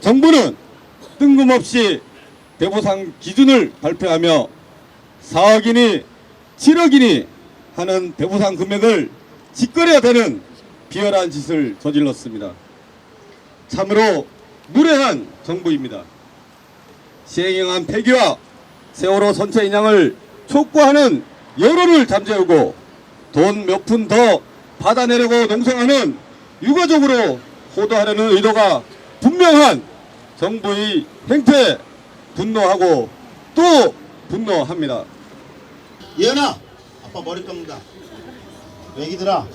정부는 뜬금없이 대보상 기준을 발표하며 4억이니 7억이니 하는 대보상 금액을 짓거려야 되는 비열한 짓을 저질렀습니다. 참으로 무례한 정부입니다. 시행령안 폐기와 세월호 선체 인양을 촉구하는 여론을 잠재우고 돈 몇 푼 더 받아내려고 농성하는 유가족으로 호도하려는 의도가 분명한 정부의 행태에 분노하고 또 분노합니다. 예은아 아빠 머리 감는다. 애기들아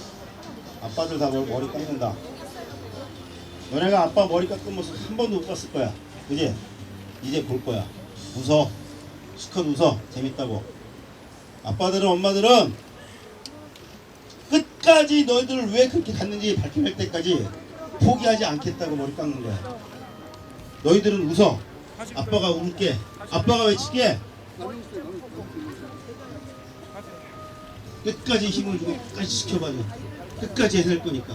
아빠들 다 머리 감는다. 너네가 아빠 머리 깎은 모습 한 번도 못 봤을 거야. 그지? 이제 볼 거야. 웃어. 시컷 웃어. 재밌다고. 아빠들은 엄마들은 끝까지 너희들을 왜 그렇게 갔는지 밝혀낼 때까지 포기하지 않겠다고 머리 깎는 거야 너희들은 웃어 아빠가 울게 아빠가 외칠게 끝까지 힘을 주고 끝까지 지켜봐줘. 끝까지 해낼 거니까.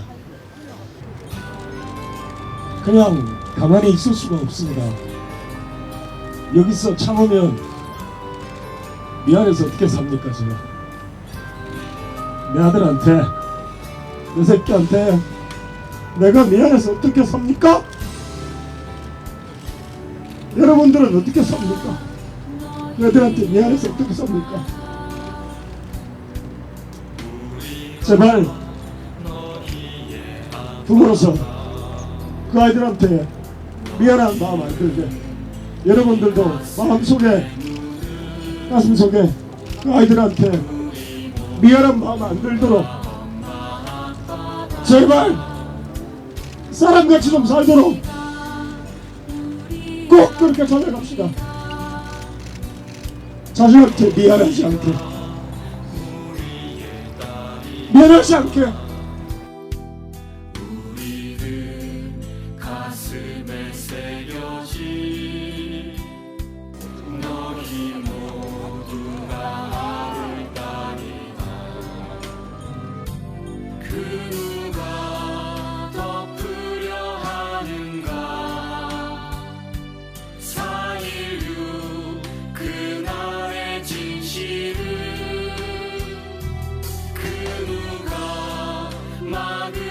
그냥 가만히 있을 수가 없습니다. 여기서 참으면 미안해서 어떻게 삽니까 제가? 내 아들한테 내 새끼한테 내가 미안해서 어떻게 삽니까? 여러분들은 어떻게 삽니까? 애들한테 미안해서 어떻게 삽니까? 제발 부모로서 그 아이들한테 미안한 마음 안 들게 여러분들도 마음속에 가슴속에 그 아이들한테 미안한 마음 안 들도록 제발 사람같이 좀 살도록 꼭 그렇게 전해갑시다. 자식한테 미안하지 않게. 미안하지 않게 まる